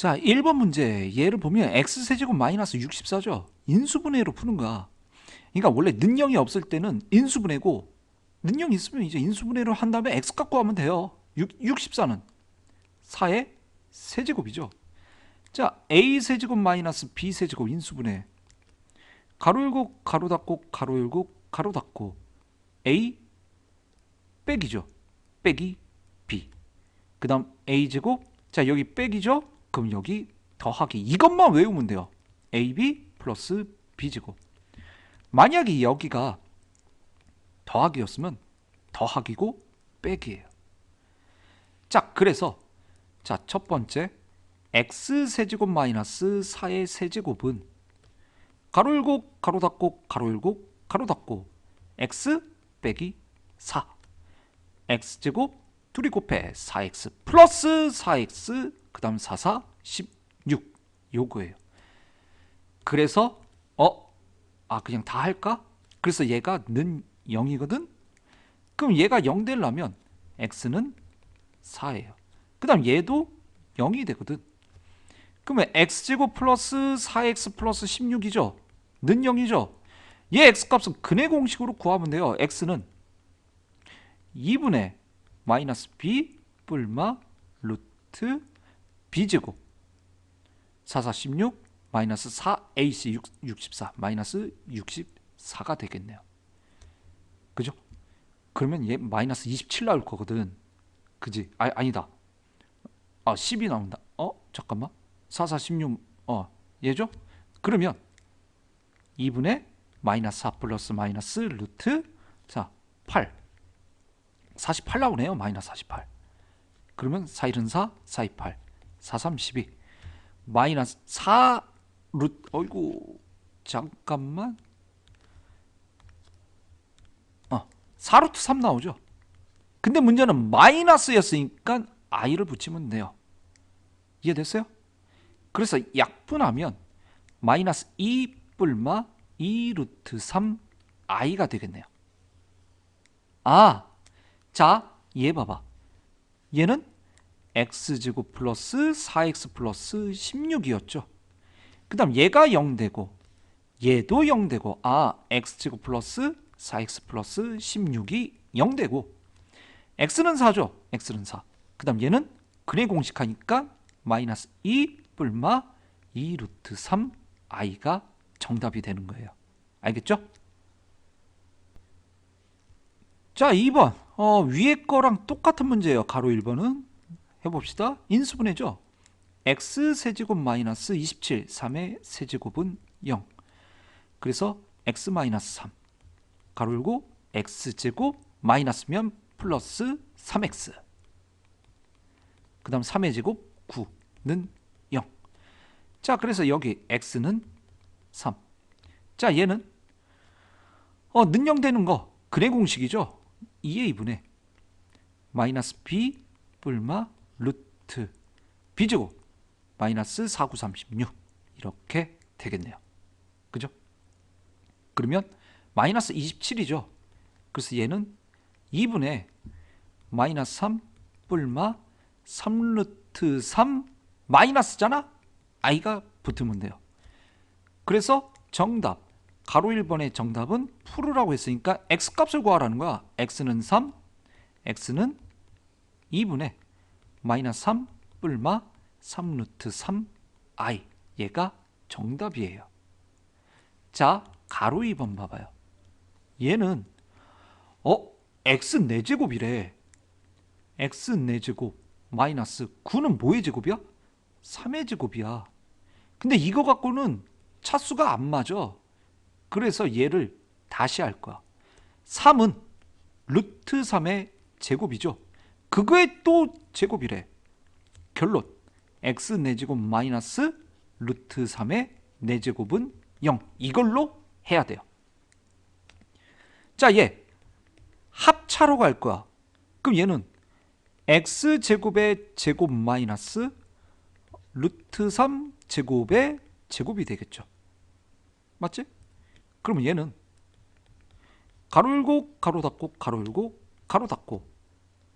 자, 1번 문제. 얘를 보면 x세제곱 마이너스 64죠. 인수분해로 푸는 거야. 그러니까 원래 능령이 없을 때는 인수분해고 능령 있으면 이제 인수분해로 한 다음에 x 갖고 하면 돼요. 6, 64는 4의 세제곱이죠. 자, a 세제곱 마이너스 b 세제곱 인수분해. 가로 열고 가로 닫고 가로 열고 가로 닫고 a 빼기죠. 빼기 b. 그 다음 a 제곱. 자, 여기 빼기죠. 그럼 여기 더하기. 이것만 외우면 돼요. ab 플러스 b 제곱. 만약에 여기가 더하기였으면 더하기고 빼기예요. 자, 그래서 자, 첫 번째 x 세제곱 마이너스 4의 세제곱은 가로 열고 가로 닫고 가로 열고 가로 닫고 x 빼기 4 x 제곱 둘이 곱해 4x 플러스 4x 그 다음 4 4 16 요거예요. 그래서 어? 아 그냥 다 할까? 그래서 얘가 는 0이거든. 그럼 얘가 0 되려면 x는 4예요. 그 다음 얘도 0이 되거든. 그러면 x제곱 플러스 4x 플러스 16이죠. 는 0이죠. 얘 x값은 근해 공식으로 구하면 돼요. x는 2분의 마이너스 b 뿔마 루트 b제곱 4416 마이너스 4ac 64 마이너스 64가 되겠네요. 그죠? 그러면 얘 마이너스 27 나올 거거든. 그지? 아, 아니다. 아 10이 나온다. 어? 잠깐만. 4416 어, 얘죠? 그러면 2분의 마이너스 4 플러스 마이너스 루트 자, 8 48 나오네요. 마이너스 48 그러면 4 1은 4, 4 2 8 4 3 12 마이너스 4 루트 어이구 잠깐만 어, 4 루트 3 나오죠. 근데 문제는 마이너스였으니까 i를 붙이면 돼요. 이해됐어요? 그래서 약분하면 마이너스 2 뿔마 2 루트 3 i가 되겠네요. 아, 자, 얘 봐봐. 얘는 x제곱 플러스 4x 플러스 16이었죠. 그 다음 얘가 0 되고 얘도 0 되고 아, x제곱 플러스 4x 플러스 16이 0 되고 x는 4죠. x는 4. 그 다음 얘는 근해 공식하니까 마이너스 2 뿔마 2 루트 3 i가 정답이 되는 거예요. 알겠죠? 자, 2번. 어, 위에 거랑 똑같은 문제예요. 가로 1번은 해봅시다. 인수분해죠. x 세제곱 마이너스 27, 3의 세제곱은 0. 그래서 x 마이너스 3. 가로 열고 x 제곱 마이너스면 플러스 3x. 그 다음 3의 제곱 9는 0. 자, 그래서 여기 x는 3. 자, 얘는 어, 능령되는 거 근해 공식이죠. 2의 2분의 마이너스 b 뿔마 루트 b제곱 마이너스 4936 이렇게 되겠네요. 그죠? 그러면 마이너스 27이죠. 그래서 얘는 2분의 마이너스 3 뿔마 3 루트 3 마이너스잖아? i가 붙으면 돼요. 그래서 정답 가로 1번의 정답은 풀으라고 했으니까 x값을 구하라는 거야. x는 3, x는 2분의 마이너스 3 뿔마 3 루트 3 i 얘가 정답이에요. 자, 가로 2번 봐봐요. 얘는 어? x 4제곱이래. x 4제곱 마이너스 9는 뭐의 제곱이야? 3의 제곱이야. 근데 이거 갖고는 차수가 안 맞아. 그래서 얘를 다시 할 거야. 3은 루트 3의 제곱이죠. 그거의 또 제곱이래. 결론 x 4제곱 마이너스 루트 3의 4제곱은 0. 이걸로 해야 돼요. 자, 얘 합차로 갈 거야. 그럼 얘는 x 제곱의 제곱 마이너스 루트 3 제곱의 제곱이 되겠죠. 맞지? 그러면 얘는 가로 열고 가로 닫고 가로 열고 가로 닫고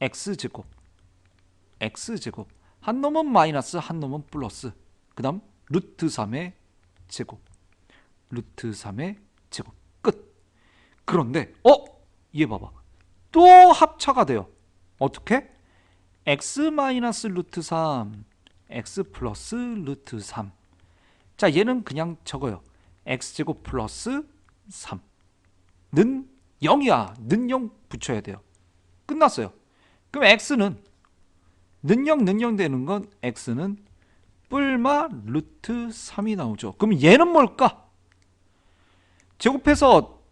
x 제곱. X 제곱. 한 놈은 마이너스 한 놈은 플러스. 그 다음 루트 3의 제곱. 루트 3의 제곱. 끝. 그런데 어? 얘 봐봐. 또 합차가 돼요. 어떻게? x 마이너스 루트 3 x 플러스 루트 3 자 얘는 그냥 적어요. X제곱 플러스 3는 0이야. 는 0 붙여야 돼요. 끝났어요 그럼 x는 는 0, 는0 되는 건 x는 뿔마 루트 3이 나오죠. 그럼 얘는 뭘까? 제곱해서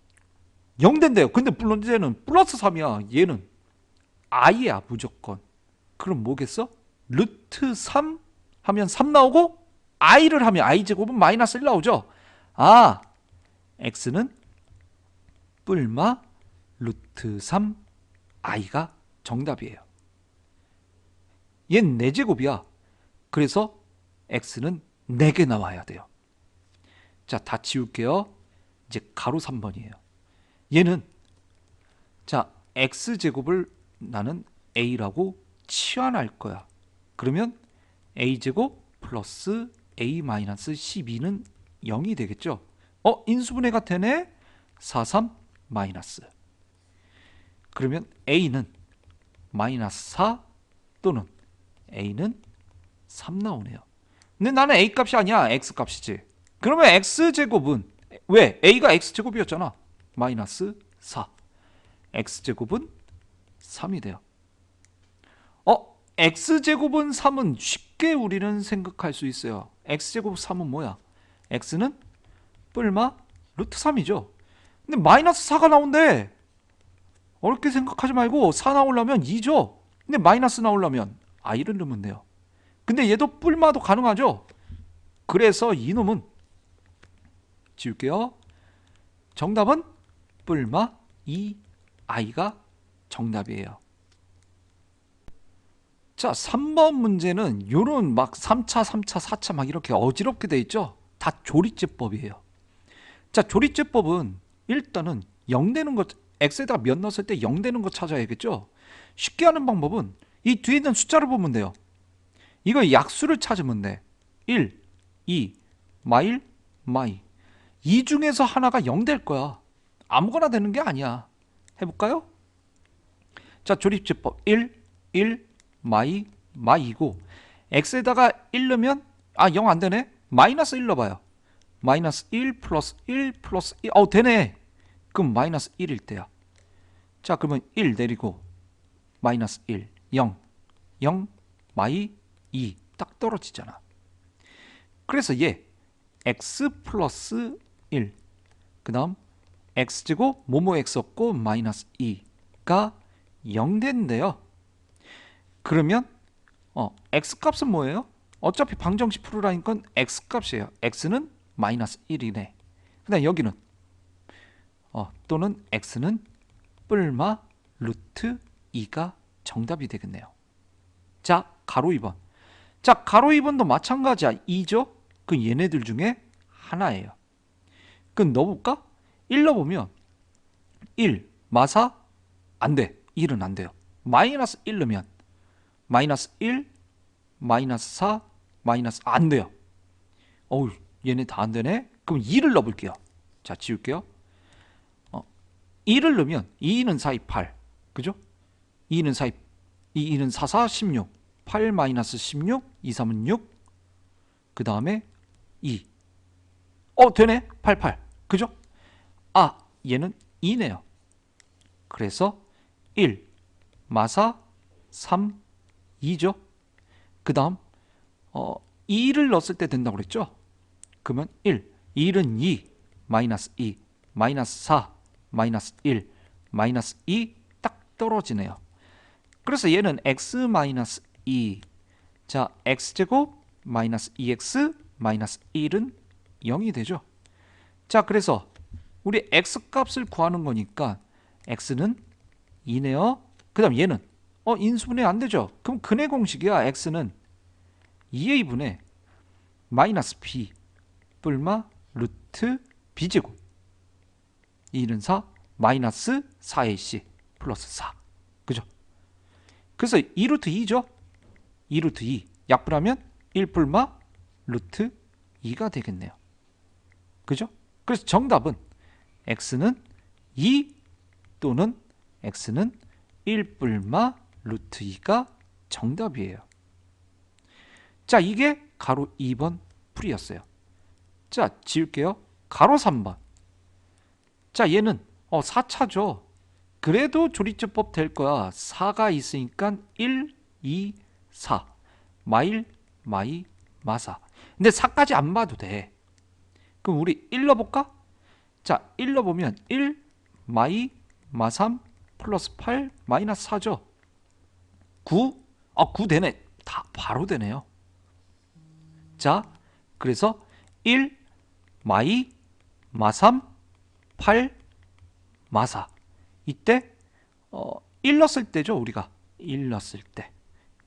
0 된대요. 근데 물론 얘는 플러스 3이야. 얘는 i야 무조건. 그럼 뭐겠어? 루트 3 하면 3 나오고 i를 하면 i 제곱은 마이너스 1 나오죠. 아 x는 뿔마 루트 3 i가 정답이에요. 얘는 4제곱이야. 그래서 x는 4개 나와야 돼요. 자 다 지울게요. 이제 가로 3번이에요. 얘는 자 x제곱을 나는 a라고 치환할 거야. 그러면 a제곱 플러스 a 마이너스 12는 0이 되겠죠? 어 인수분해가 되네. 43 마이너스. 그러면 a는 마이너스 4 또는 a는 3 나오네요. 근데 나는 a 값이 아니야. X 값이지. 그러면 x 제곱은 왜? A가 x 제곱이었잖아. 마이너스 4 x 제곱은 3이 돼요. 어? X 제곱은 3은 쉽게 우리는 생각할 수 있어요. X 제곱 3은 뭐야? X는 뿔마 루트 3이죠. 근데 마이너스 4가 나온대 어렵게 생각하지 말고 4 나오려면 2죠. 근데 마이너스 나오려면 i를 넣으면 돼요. 근데 얘도 뿔마도 가능하죠. 그래서 이놈은 지울게요. 정답은 뿔마 2 i가 정답이에요. 자 3번 문제는 요런 막 3차 3차 4차 막 이렇게 어지럽게 돼 있죠. 다 조리제법이에요. 자 조리제법은 일단은 0 되는 것 x에다가 몇 넣었을 때 0 되는 거 찾아야겠죠? 쉽게 하는 방법은 이 뒤에 있는 숫자를 보면 돼요. 이거 약수를 찾으면 돼. 1, 2, 마일, 마이. 이 중에서 하나가 0 될 거야. 아무거나 되는 게 아니야. 해볼까요? 자 조립제법. 1, 1, 마이, 마이고 x에다가 1 넣으면 아 0 안 되네. 마이너스 1 넣어봐요. 마이너스 1 플러스 1 플러스 1 어 되네. 그럼 마이너스 1일 때야 자 그러면 1 내리고 마이너스 1 0 0 마이 2 딱 떨어지잖아. 그래서 얘 x 플러스 1 그 다음 x제곱 모모 x 없고 마이너스 2가 0 된대요. 그러면 어, x 값은 뭐예요? 어차피 방정식 풀으라니까 x 값이에요. X는 마이너스 1이네. 그 다음 여기는 어, 또는 x는 뿔마 루트 2가 정답이 되겠네요. 자 가로 2번. 자 가로 2번도 마찬가지야. 2죠? 그 얘네들 중에 하나예요. 그럼 넣어볼까? 1 넣어보면 1 마사 안 돼. 1은 안 돼요. 마이너스 1 넣으면 마이너스 1 마이너스 4 마이너스 안 돼요. 어우 얘네 다 안 되네? 그럼 2를 넣어볼게요. 자 지울게요. 어, 2를 넣으면 2는 4, 2, 8 그죠? 2는 4, 2, 2는 4, 4, 16 8 마이너스 16 2, 3은 6 그 다음에 2 어 되네. 8, 8 그죠? 아 얘는 2네요. 그래서 1 마사 3 2죠? 그 다음 어, 2를 넣었을 때 된다고 그랬죠? 그러면 1 1은 2 마이너스 2 마이너스 4 마이너스 1 마이너스 2 딱 떨어지네요. 그래서 얘는 x 마이너스 2 자, x제곱 마이너스 2x 마이너스 1은 0이 되죠. 자 그래서 우리 x 값을 구하는 거니까 x는 2네요. 그 다음 얘는 어 인수분해 안 되죠? 그럼 근의 공식이야 x는. 2a분의 마이너스 b 뿔마 루트 b제곱 2는 4 마이너스 4ac 플러스 4 그죠 그래서 2루트 2죠 2루트 2 약분하면 1불마 루트 2가 되겠네요. 그죠? 그래서 정답은 x는 2 또는 x는 1불마 루트 2가 정답이에요. 자, 이게 가로 2번 풀이였어요. 자, 지울게요. 가로 3번. 자, 얘는 어 4차죠. 그래도 조리제법 될 거야. 4가 있으니까 1, 2, 4. 마일, 마이, 마사. 근데 4까지 안 봐도 돼. 그럼 우리 1 넣어볼까? 자, 1 넣어보면 1, 마이, 마삼, 플러스 8, 마이너스 4죠. 9? 아, 9 되네. 다 바로 되네요. 자, 그래서 1, 마이, 마삼, 8, 마사. 이때 어, 1 넣었을 때죠, 우리가. 1 넣었을 때.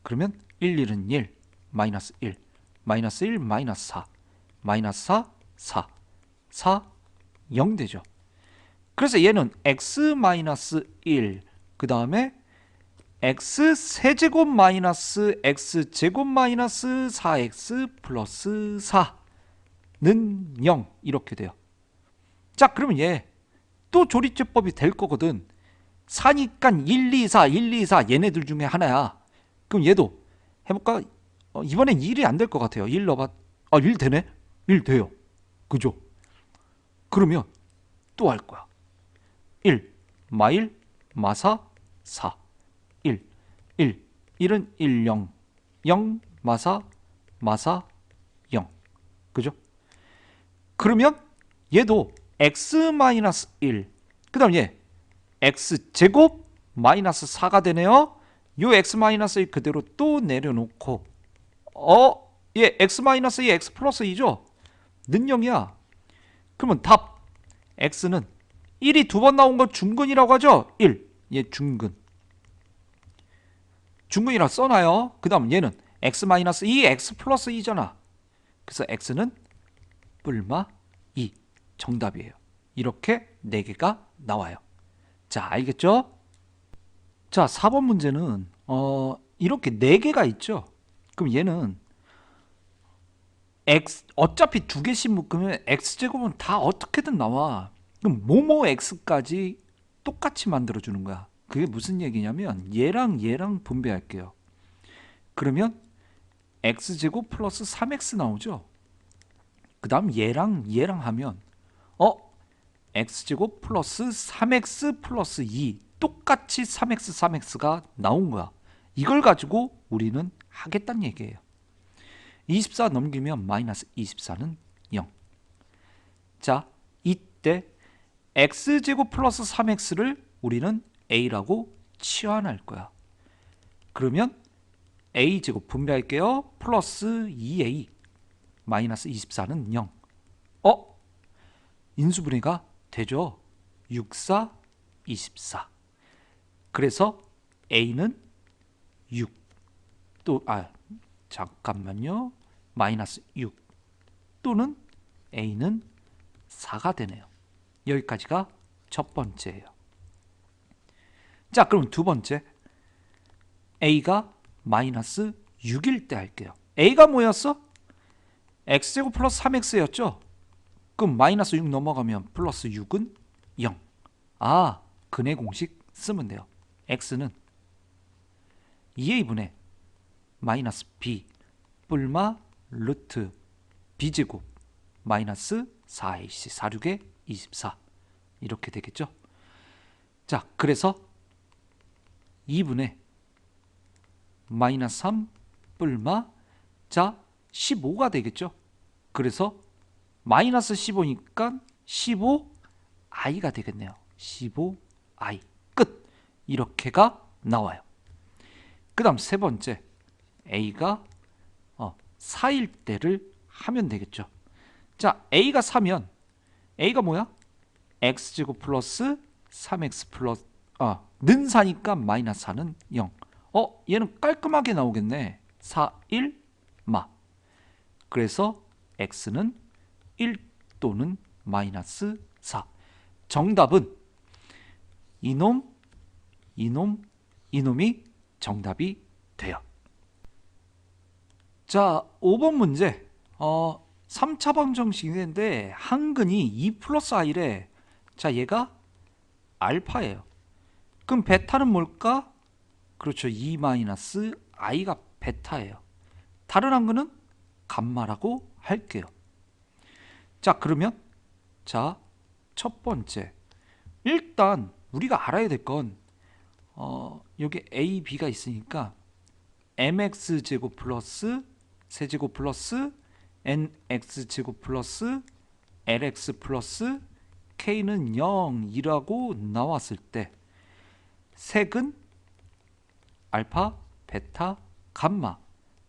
그러면 1, 1은 1, 마이너스 1, 마이너스 1, 마이너스 4, 마이너스 4, 4, 4, 0 되죠. 그래서 얘는 x 마이너스 1, 그 다음에 x 세제곱 마이너스 x 제곱 마이너스 4x 플러스 4는 0 이렇게 돼요. 자 그러면 얘 또 조리제법이 될 거거든. 4니까 1, 2, 4, 1, 2, 4 얘네들 중에 하나야. 그럼 얘도 해볼까? 어, 이번엔 1이 안 될 것 같아요. 1 넣어봐. 아, 1 되네? 1 돼요. 그죠? 그러면 또 할 거야. 1, 마일, 마사, 4. 1, 1. 1은 1, 0. 0, 마사, 마사, 0. 그죠? 그러면 얘도 x 마이너스 1. 그 다음 얘 x 제곱 마이너스 4가 되네요. 요 x 마이너스 1 그대로 또 내려놓고 어? 얘 x 마이너스 2 x 플러스 2죠? 는 0이야. 그러면 답 x는 1이 두 번 나온 건 중근이라고 하죠? 1. 얘 중근. 중근이라 써놔요. 그 다음 얘는 x 마이너스 2 x 플러스 2잖아. 그래서 x는 2 정답이에요. 이렇게 4개가 나와요. 자, 알겠죠? 자, 4번 문제는 어, 이렇게 4개가 있죠. 그럼 얘는 x 어차피 두 개씩 묶으면 x 제곱은 다 어떻게든 나와. 그럼 모모 x까지 똑같이 만들어 주는 거야. 그게 무슨 얘기냐면 얘랑 얘랑 분배할게요. 그러면 x 제곱 플러스 3x 나오죠. 그 다음 얘랑 얘랑 하면 어 x 제곱 플러스 3x 플러스 2 똑같이 3x 3x가 나온 거야. 이걸 가지고 우리는 하겠다는 얘기예요. 24 넘기면 마이너스 24는 0. 자, 이때 x제곱 플러스 3x를 우리는 a라고 치환할 거야. 그러면 a제곱 분배할게요. 플러스 2a 마이너스 24는 0. 어? 인수분해가 되죠. 64, 24. 그래서 a는 6. 또, 아, 잠깐만요. 마이너스 6 또는 a는 4가 되네요. 여기까지가 첫 번째예요. 자, 그럼 두 번째. a가 마이너스 6일 때 할게요. a가 뭐였어? x제곱 플러스 3x였죠? 그럼 마이너스 6 넘어가면 플러스 6은 0. 아, 근의 공식 쓰면 돼요. x는 2a분의 마이너스 b 뿔마 루트 b제곱 마이너스 4ac 46에 24 이렇게 되겠죠. 자, 그래서 2분의 마이너스 3 뿔마 자 15가 되겠죠. 그래서 마이너스 15니까 15i가 되겠네요. 15i 끝 이렇게가 나와요. 그 다음 세 번째 a가 어, 4일 때를 하면 되겠죠. 자 a가 4면 a가 뭐야? x제곱 플러스 3x 플러스 아, 는 4니까 마이너스 4는 0. 어, 얘는 깔끔하게 나오겠네. 4, 1, 마. 그래서 x는 1 또는 마이너스 4. 정답은 이놈, 이놈, 이놈이 정답이 돼요. 자, 5번 문제. 어, 3차 방정식인데 한근이 2 플러스 i래. 자, 얘가 알파예요. 그럼 베타는 뭘까? 그렇죠. 2 마이너스 i가 베타예요. 다른 한근은 감마라고 할게요. 자, 그러면 자, 첫 번째. 일단 우리가 알아야 될건 어, 여기 a, b가 있으니까 mx 제곱 플러스 세제곱 플러스 nx 제곱 플러스 lx 플러스 k는 0이라고 나왔을 때 색은 알파, 베타, 감마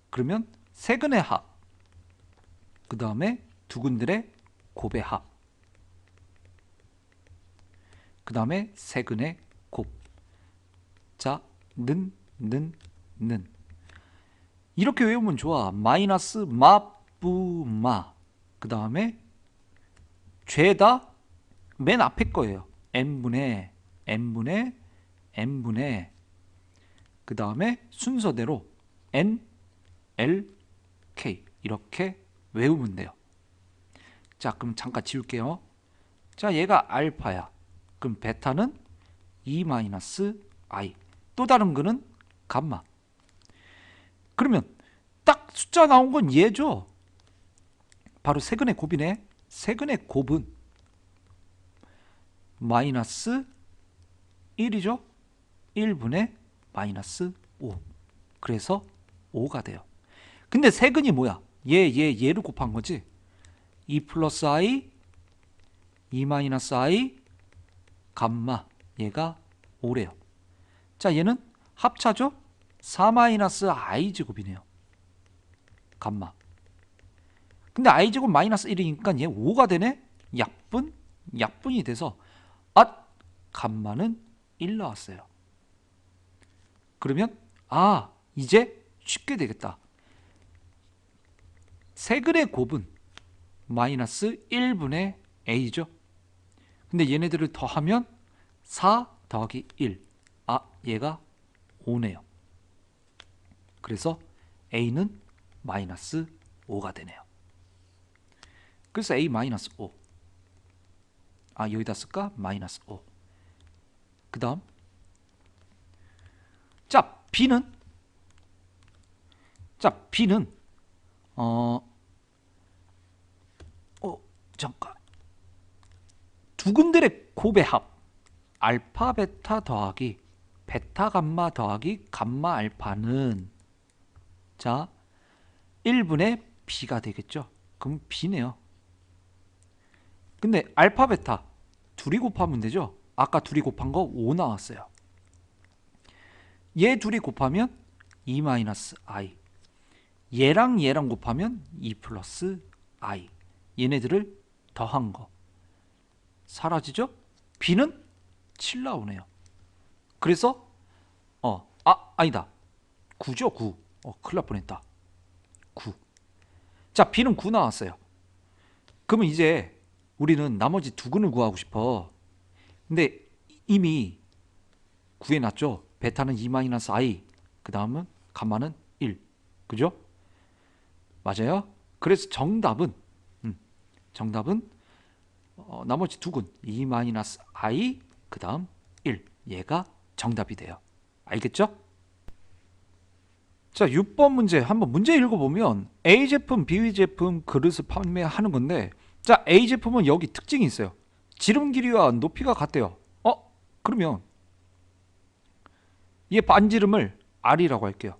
그러면 세근의 합, 그 다음에 두 군들의 곱의 합, 그 다음에 세근의 곱. 자, 는, 는, 는. 이렇게 외우면 좋아. 마이너스 마뿌마. 그 다음에 죄다 맨 앞에 거예요. n분의 n분의 n분의 그 다음에 순서대로 n, l, k 이렇게 외우면 돼요. 자, 그럼 잠깐 지울게요. 자, 얘가 알파야. 그럼 베타는 2 마이너스 i. 또 다른 거는 감마. 그러면 딱 숫자 나온 건 얘죠. 바로 세근의 곱이네. 세근의 곱은 마이너스 1이죠. 1분의 마이너스 5. 그래서 5가 돼요. 근데 세근이 뭐야? 얘, 얘, 얘를 곱한 거지. 2 플러스 i, 2 마이너스 i, 감마. 얘가 5래요. 자, 얘는 합차죠? 4 마이너스 i 제곱이네요. 감마. 근데 i 제곱 마이너스 1이니까 얘 5가 되네? 약분? 약분이 돼서 아, 감마는 1 나왔어요. 그러면 아, 이제 쉽게 되겠다. 세근의 곱은 마이너스 1분의 a죠. 근데 얘네들을 더하면 4 더하기 1. 아, 얘가 5네요. 그래서 a는 마이너스 5가 되네요. 그래서 a 마이너스 5. 아, 여기다 쓸까? 마이너스 5. 그 다음 자, b는 자, b는 어, 어, 잠깐. 두 군들의 곱의 합. 알파 베타 더하기 베타 감마 더하기 감마 알파는 자 1분의 b가 되겠죠. 그럼 b네요. 근데 알파 베타 둘이 곱하면 되죠. 아까 둘이 곱한 거 5 나왔어요. 얘 둘이 곱하면 2 마이너스 i. 얘랑 얘랑 곱하면 2 플러스 i. 얘네들을 더한 거 사라지죠? b는 7 나오네요. 그래서 어, 아, 아니다. 9죠, 9. 어, 큰일 날 뻔했다. 9. 자, b는 9 나왔어요. 그러면 이제 우리는 나머지 두 근을 구하고 싶어. 근데 이미 구해놨죠. 베타는 2 마이너스 i. 그 다음은 감마는 1. 그죠? 맞아요? 그래서 정답은 음, 정답은 어, 나머지 두 근, 2 마이너스 i 그 다음 1 얘가 정답이 돼요. 알겠죠? 자, 6번 문제 한번 문제 읽어보면 A 제품, B 제품 그릇을 판매하는 건데 자, A 제품은 여기 특징이 있어요. 지름 길이와 높이가 같대요. 어? 그러면 얘 반지름을 R이라고 할게요.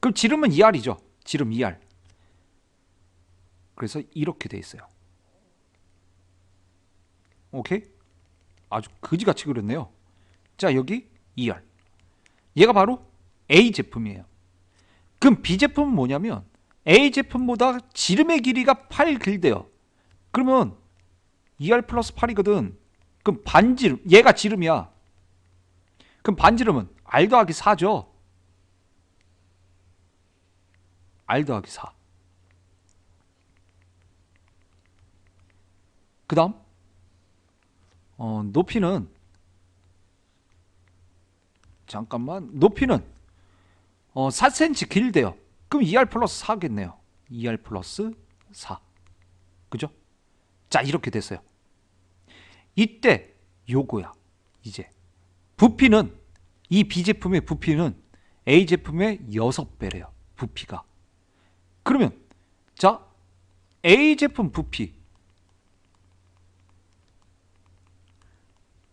그럼 지름은 2R이죠. 지름 2R. 그래서 이렇게 돼 있어요. 오케이? 아주 그지같이 그렸네요. 자, 여기 2R. 얘가 바로 A 제품이에요. 그럼 B 제품은 뭐냐면 A 제품보다 지름의 길이가 8 길대요. 그러면 2R 플러스 8이거든. 그럼 반지름, 얘가 지름이야. 그럼 반지름은 R 더하기 4죠. R 더하기 4. 그 다음 어, 높이는 잠깐만 높이는 어, 4cm 길대요. 그럼 2R 플러스 4겠네요. 2R 플러스 4. 그죠? 자, 이렇게 됐어요. 이때 요거야. 이제 부피는 이 B 제품의 부피는 A 제품의 6배래요. 부피가. 그러면 자, A 제품 부피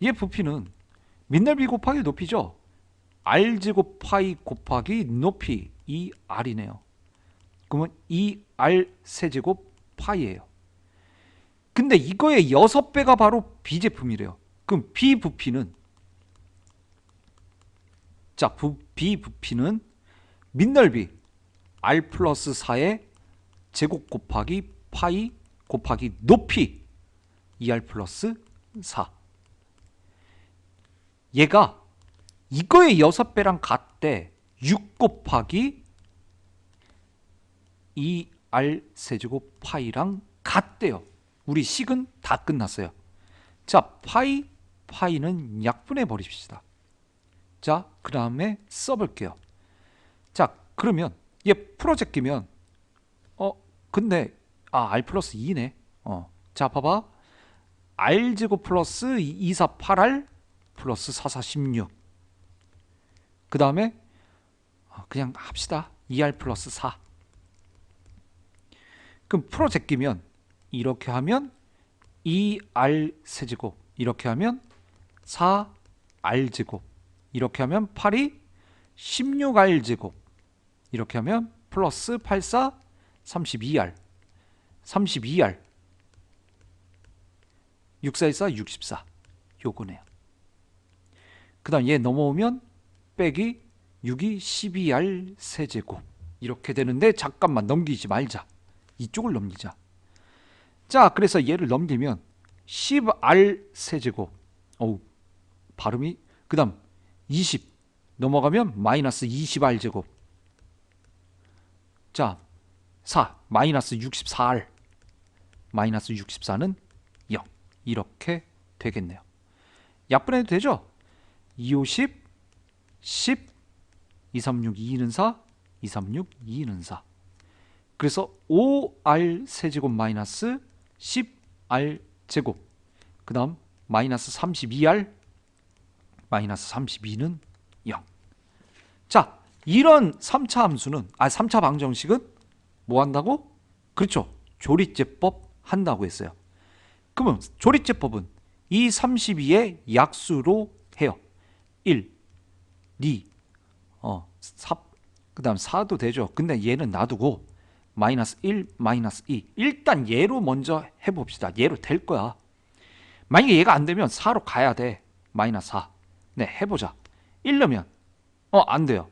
얘 부피는 민넓이 곱하기 높이죠. R 제곱 파이 곱하기 높이 이 R이네요. 그러면 이 R 세제곱 파이예요. 근데 이거의 6배가 바로 B 제품이래요. 그럼 B 부피는 자, 부, B 부피는 민넓이 R 플러스 4의 제곱 곱하기 파이 곱하기 높이 2R 플러스 4 얘가 이거의 6배랑 같대. 6 곱하기 2R 세제곱 파이랑 같대요. 우리 식은 다 끝났어요. 자 파이 파이는 약분해 버립시다. 자 그 다음에 써볼게요. 자 그러면 얘 풀어제끼면 어 근데 아 R 플러스 2네. 어 자 봐봐. R 제곱 플러스 2, 4, 8R 플러스 4, 4, 16. 그 다음에 어, 그냥 합시다. 2R 플러스 4. 그럼 풀어 제끼면 이렇게 하면 2R 세제곱 이렇게 하면 4R 제곱 이렇게 하면 8이 16R 제곱 이렇게 하면 플러스 84 32R 32R 6414 64 요거네요. 그 다음 얘 넘어오면 빼기 6이 12R 세제곱. 이렇게 되는데 잠깐만 넘기지 말자. 이쪽을 넘기자. 자 그래서 얘를 넘기면 10R 세제곱. 어우 발음이. 그 다음 20 넘어가면 마이너스 20R 제곱. 자 4 마이너스 64R 마이너스 64는 0 이렇게 되겠네요. 약분해도 되죠? 2, 5, 10, 10, 2, 3, 6, 2는 4, 2, 3, 6, 2는 4. 그래서 5R 세제곱 마이너스 10R 제곱. 그 다음 마이너스 32R 마이너스 32는 0. 자, 이런 3차 함수는, 아, 3차 방정식은 뭐 한다고? 그렇죠. 조리제법 한다고 했어요. 그러면 조리제법은 이 32의 약수로. 1, 2, 어, 4, 그 다음 4도 되죠. 근데 얘는 놔두고 마이너스 1, 마이너스 2. 일단 얘로 먼저 해봅시다. 얘로 될 거야. 만약에 얘가 안 되면 4로 가야 돼. 마이너스 4. 네, 해보자. 1 넣으면 어, 안 돼요.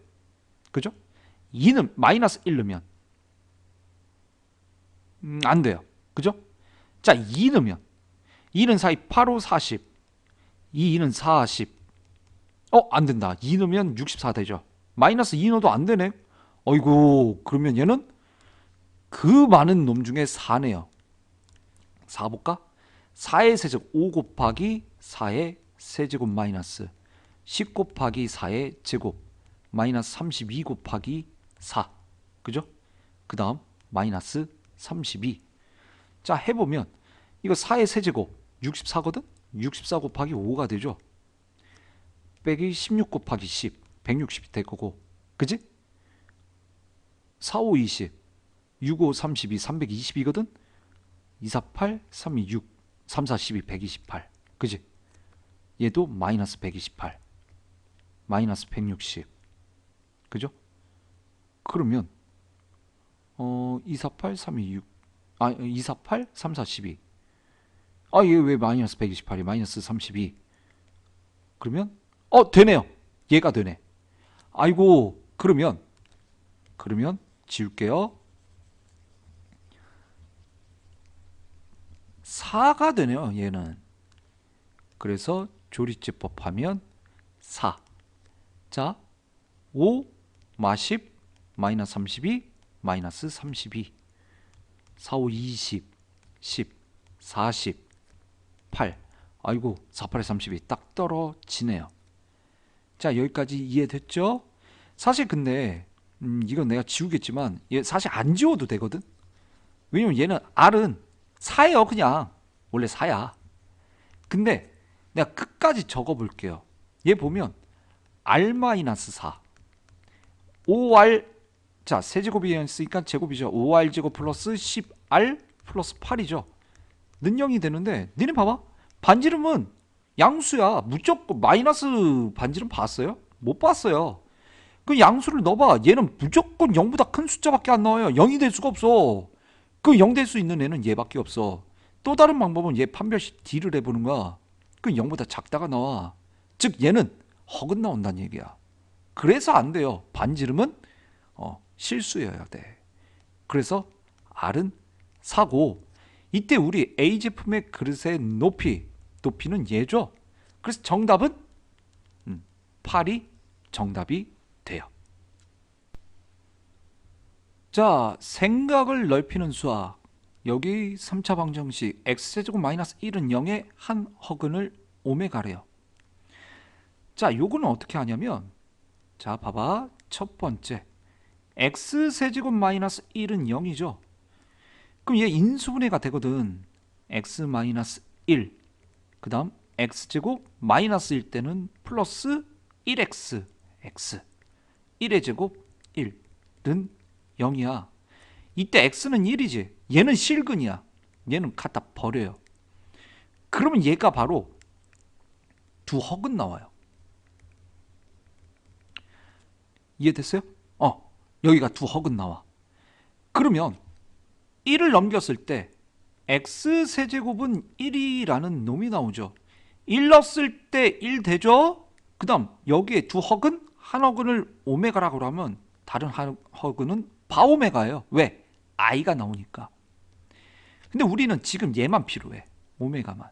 그죠? 2는 마이너스 1 넣으면 음, 안 돼요. 그죠? 자, 2 넣으면 2는 4, 8, 5, 40. 2, 2는 40. 어, 안 된다. 2 넣으면 64 되죠. 마이너스 2 넣어도 안 되네. 어이구, 그러면 얘는 그 많은 놈 중에 4네요. 4 볼까? 4의 세제곱 5 곱하기 4의 세제곱 마이너스 10 곱하기 4의 제곱 마이너스 32 곱하기 4 그죠? 그 다음 마이너스 32 자 해보면 이거 4의 세제곱 64거든? 64 곱하기 5가 되죠? 빼기 16 곱하기 10 160이 될 거고 그지? 4, 5, 20 6, 5, 32 322거든? 2, 4, 8 3, 2, 6 3, 4, 12 128 그지? 얘도 마이너스 128 마이너스 160 그죠? 그러면 어, 2, 4, 8 3, 2, 6 아, 2, 4, 8 3, 4, 12 아, 얘 왜 마이너스 128이 마이너스 32 그러면 어 되네요. 얘가 되네. 아이고 그러면 그러면 지울게요. 4가 되네요. 얘는. 그래서 조리제법 하면 4. 자, 5 마십 마이너스 32 마이너스 32 4, 5, 20 10 40 8 아이고 4, 8에 32 딱 떨어지네요. 자 여기까지 이해됐죠? 사실 근데 음, 이건 내가 지우겠지만 얘 사실 안 지워도 되거든. 왜냐면 얘는 R은 4예요, 그냥. 원래 4야. 근데 내가 끝까지 적어 볼게요. 얘 보면 R-4 5R 자, 세제곱이었으니까 제곱이죠. 5R 제곱 플러스 10R 플러스 8이죠. 는영이 되는데 니네 봐봐. 반지름은 양수야. 무조건 마이너스 반지름 봤어요? 못 봤어요. 그 양수를 넣어봐. 얘는 무조건 0보다 큰 숫자밖에 안 나와요. 0이 될 수가 없어. 그 0 될 수 있는 애는 얘밖에 없어. 또 다른 방법은 얘 판별식 D를 해보는 거야. 그 0보다 작다가 나와. 즉 얘는 허근 나온다는 얘기야. 그래서 안 돼요. 반지름은 어, 실수여야 돼. 그래서 R은 사고 이때 우리 A 제품의 그릇의 높이 높이는 얘죠. 그래서 정답은 음, 8이 정답이 돼요. 자, 생각을 넓히는 수학. 여기 3차 방정식 x제곱 마이너스 1은 0에 한 허근을 오메가래요. 자, 요거는 어떻게 하냐면 자, 봐봐. 첫 번째. x세제곱 마이너스 1은 0이죠. 그럼 얘 인수분해가 되거든. x 마이너스 1. 그 다음 x제곱 마이너스 1 때는 플러스 1x x 1의 제곱 1는 0이야. 이때 x는 1이지. 얘는 실근이야. 얘는 갖다 버려요. 그러면 얘가 바로 두 허근 나와요. 이해됐어요? 어, 여기가 두 허근 나와. 그러면 1을 넘겼을 때 x 세제곱은 1이라는 놈이 나오죠. 1 넣었을 때 1 되죠? 그 다음 여기에 두 허근 한 허근을 오메가라고 하면 다른 한 허근은 바오메가예요. 왜? i가 나오니까. 근데 우리는 지금 얘만 필요해. 오메가만.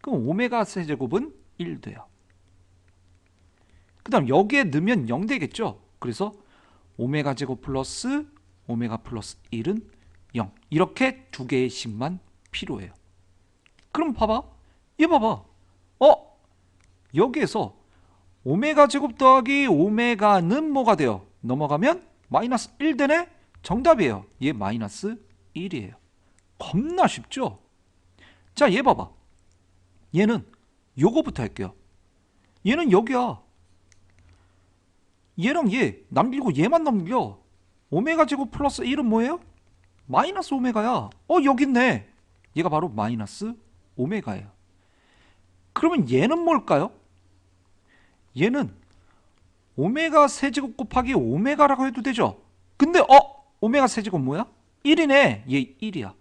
그럼 오메가 세제곱은 1 돼요. 그 다음 여기에 넣으면 0 되겠죠? 그래서 오메가 제곱 플러스 오메가 플러스 1은 0. 이렇게 두 개의 식만 필요해요. 그럼 봐봐. 얘 봐봐. 어? 여기에서 오메가 제곱 더하기 오메가는 뭐가 돼요? 넘어가면 마이너스 1 되네? 정답이에요. 얘 마이너스 1이에요. 겁나 쉽죠? 자, 얘 봐봐. 얘는 요거부터 할게요. 얘는 여기야. 얘랑 얘 남기고 얘만 남겨. 오메가 제곱 플러스 1은 뭐예요? 마이너스 오메가야. 어, 여기 있네. 얘가 바로 마이너스 오메가예요. 그러면 얘는 뭘까요? 얘는 오메가 세제곱 곱하기 오메가라고 해도 되죠. 근데 어? 오메가 세제곱 뭐야? 1이네. 얘 1이야.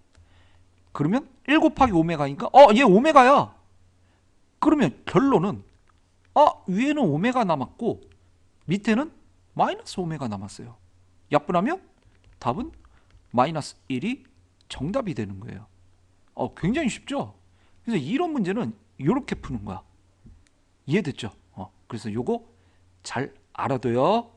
그러면 1 곱하기 오메가니까 어, 얘 오메가야. 그러면 결론은 아, 위에는 오메가 남았고 밑에는 마이너스 오메가 남았어요. 약분하면 답은 마이너스 1이 정답이 되는 거예요. 어, 굉장히 쉽죠? 그래서 이런 문제는 이렇게 푸는 거야. 이해됐죠? 어, 그래서 요거 잘 알아둬요.